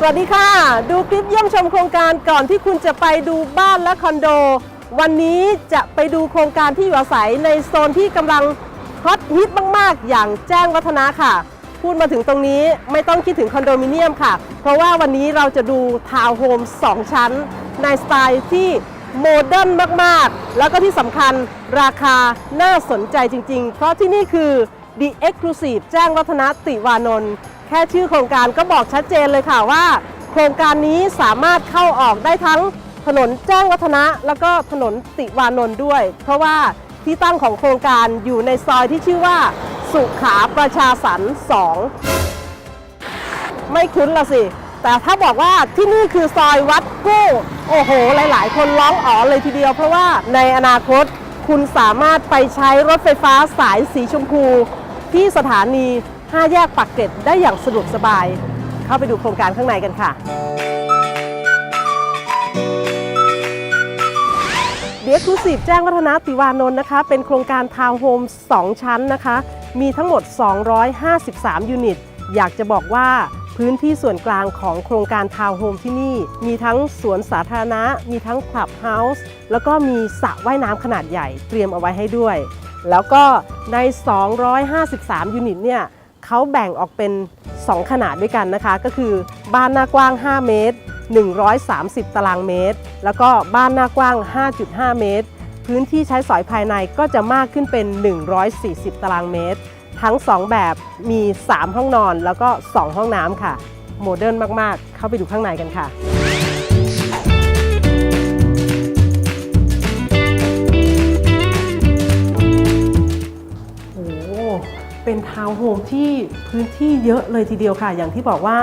สวัสดีค่ะ ดูคลิปเยี่ยมชมโครงการก่อนที่คุณจะไปดูบ้านและคอนโด วันนี้จะไปดูโครงการที่อยู่อาศัยในโซนที่กำลังฮอตฮิตมาก ๆ อย่างแจ้งวัฒนะค่ะ พูดมาถึงตรงนี้ไม่ต้องคิดถึงคอนโดมิเนียมค่ะ เพราะว่าวันนี้เราจะดูทาวน์โฮม 2 ชั้น ในสไตล์ที่โมเดิร์นมาก ๆ แล้วก็ที่สำคัญราคาน่าสนใจจริง ๆ เพราะที่นี่คือ The Exclusive แจ้งวัฒนะติวานนท์ แค่ชื่อโครงการก็บอกชัดเจนเลยค่ะว่า โครงการนี้สามารถเข้าออกได้ทั้งถนนแจ้งวัฒนะ แล้วก็ถนนติวานนท์ด้วย เพราะว่าที่ตั้งของโครงการอยู่ในซอยที่ชื่อว่า สุขาประชาสรรค์2ไม่คุ้นละสิ แต่ถ้าบอกว่าที่นี่คือซอยวัดกู้โอ้โห หลาย ๆ คนร้องอ๋อเลยทีเดียว เพราะว่าในอนาคตคุณสามารถไปใช้รถไฟฟ้าสายสีชมพู ที่สถานี 5 แยกปักเกร็ดได้อย่างสะดวกสบาย เข้าไปดูโครงการข้างในกันค่ะ เดียคูซีฟแจ้งวัฒนะติวานนท์นะคะ เป็นโครงการทาวน์โฮม 2 ชั้นนะคะ มีทั้งหมด 253 ยูนิต อยากจะบอกว่าพื้นที่ส่วนกลางของโครงการทาวน์โฮมที่นี่ มีทั้งสวนสาธารณะ มีทั้งคลับเฮาส์แล้วก็มีสระว่ายน้ำขนาดใหญ่เตรียมเอาไว้ให้ด้วย แล้วก็ใน 253 ยูนิตเนี่ย เขาแบ่งออกเป็น 2 ขนาดด้วยกันนะคะ ก็คือบ้านหน้ากว้าง 5 เมตร 130 ตารางเมตร แล้วก็บ้านหน้ากว้าง 5.5 เมตร พื้นที่ใช้สอยภายในก็จะมากขึ้นเป็น 140 ตารางเมตร ทั้ง 2 แบบมี 3 ห้องนอนแล้วก็ 2 ห้องน้ำค่ะ โมเดิร์นมาก ๆ เข้าไปดูข้างในกันค่ะ เป็นทาวน์โฮมที่พื้นที่เยอะเลยทีเดียวค่ะ อย่างที่บอกว่า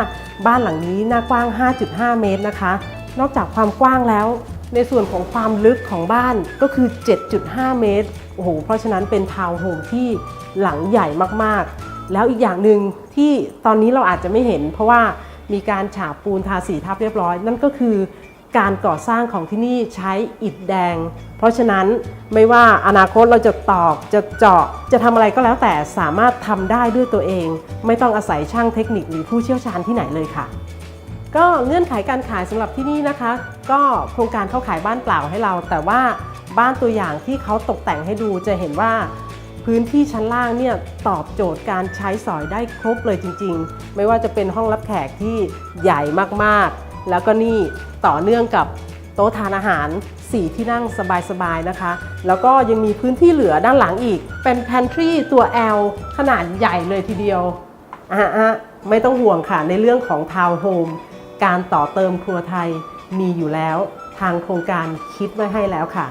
บ้านหลังนี้หน้ากว้าง 5.5 เมตรนะคะ นอกจากความกว้างแล้ว ในส่วนของความลึกของบ้านก็คือ 7.5 เมตร โอ้โห เพราะฉะนั้นเป็นทาวน์โฮมที่หลังใหญ่มากๆ แล้วอีกอย่างหนึ่งที่ตอนนี้เราอาจจะไม่เห็น เพราะว่ามีการฉาบปูนทาสีทับเรียบร้อย นั่นก็คือ การก่อสร้างของที่นี่ใช้อิฐแดง เพราะฉะนั้นไม่ว่าอนาคตเราจะตอกจะเจาะจะทำอะไรก็แล้วแต่สามารถทำได้ด้วยตัวเอง ไม่ต้องอาศัยช่างเทคนิคหรือผู้เชี่ยวชาญที่ไหนเลยค่ะ ก็เงื่อนไขการขายสำหรับที่นี่นะคะ ก็โครงการเขาขายบ้านเปล่าให้เรา แต่ว่าบ้านตัวอย่างที่เขาตกแต่งให้ดูจะเห็นว่าพื้นที่ชั้นล่างเนี่ยตอบโจทย์การใช้สอยได้ครบเลยจริง ๆ ไม่ว่าจะเป็นห้องรับแขกที่ใหญ่มากๆ แล้วก็นี่ต่อเนื่องกับโต๊ะทานอาหาร 4 ที่นั่งสบายๆนะคะ แล้วก็ยังมีพื้นที่เหลือด้านหลังอีก เป็น pantry ตัว L ขนาดใหญ่เลยทีเดียวอะอะไม่ต้องห่วงค่ะในเรื่องของทาวน์โฮมการต่อเติมครัวไทยมีอยู่แล้วทางโครงการคิดไว้ให้แล้วค่ะ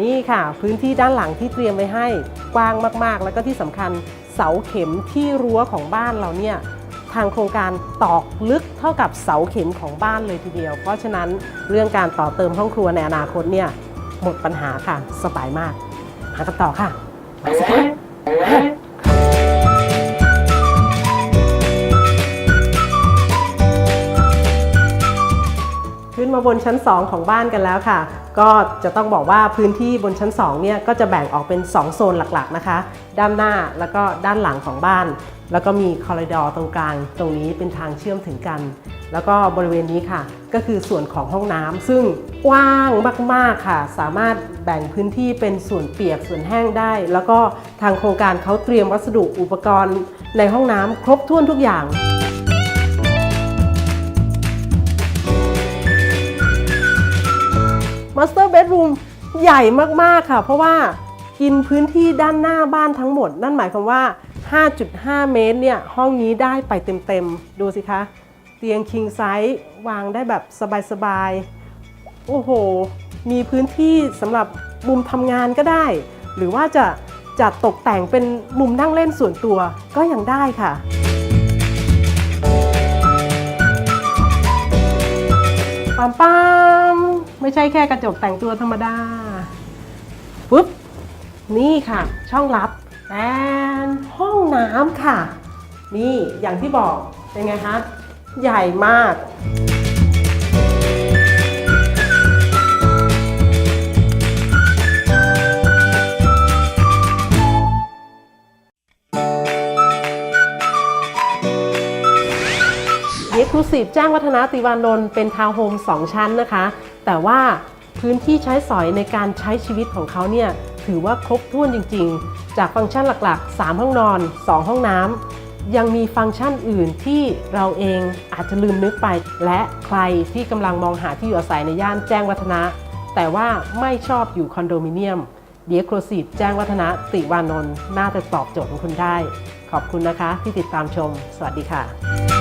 นี่ค่ะ พื้นที่ด้านหลังที่เตรียมไว้ให้กว้างมากๆ แล้วก็ที่สำคัญเสาเข็มที่รั้วของบ้านเราเนี่ยางโครงการตอกลึกเท่ากับเสาเข็มของบ้านเลยทีเดียว เพราะฉะนั้นเรื่องการต่อเติมห้องครัวในอนาคตเนี่ยหมดปัญหาค่ะ สบายมากมากันต่อค่ะ นมาบนชั้น 2 ของบ้านกันแล้วค่ะ ก็จะต้องบอกว่าพื้นที่บนชั้น2เนี่ยก็จะแบ่งออกเป็น 2 โซนหลักๆนะคะ ด้านหน้าแล้วก็ด้านหลังของบ้าน แล้วก็มีคอริดอร์ตรงกลาง ตรงนี้เป็นทางเชื่อมถึงกัน แล้วก็บริเวณนี้ค่ะ ก็คือส่วนของห้องน้ำซึ่งกว้างมากๆค่ะ สามารถแบ่งพื้นที่เป็นส่วนเปียกส่วนแห้งได้ แล้วก็ทางโครงการเขาเตรียมวัสดุอุปกรณ์ในห้องน้ำครบถ้วนทุกอย่าง มาสเตอร์เบดรูมใหญ่มากๆค่ะ เพราะว่ากินพื้นที่ด้านหน้าบ้านทั้งหมด นั่นหมายความว่า 5.5 เมตรเนี่ยห้องนี้ได้ไปเต็มๆ ดูสิคะ เตียงคิงไซส์วางได้แบบสบายๆ โอ้โห มีพื้นที่สำหรับมุมทำงานก็ได้ หรือว่าจะจัดตกแต่งเป็นมุมนั่งเล่นส่วนตัวก็ยังได้ค่ะ ไม่ใช่แค่กระจกแต่งตัวธรรมดาปุ๊บนี่ค่ะ ช่องลับแอนห้องน้ำค่ะ นี่อย่างที่บอกเป็นไงคะ ใหญ่มาก ว The Exclusive แจ้งวัฒนะติวานนท์เป็นทาวน์โฮม2 ชั้นนะคะ แต่ว่าพื้นที่ใช้สอยในการใช้ชีวิตของเขาเนี่ยถือว่าครบถ้วนจริง ๆ จากฟังก์ชันหลักๆ 3 ห้องนอน 2 ห้องน้ำยังมีฟังก์ชันอื่นที่เราเองอาจจะลืมนึกไป และใครที่กำลังมองหาที่อยู่อาศัยในย่านแจ้งวัฒนะ แต่ว่าไม่ชอบอยู่คอนโดมิเนียมเดียโครซีฟแจ้งวัฒนะติวานนท์น่าจะตอบโจทย์ของคุณได้ ขอบคุณนะคะที่ติดตามชม สวัสดีค่ะ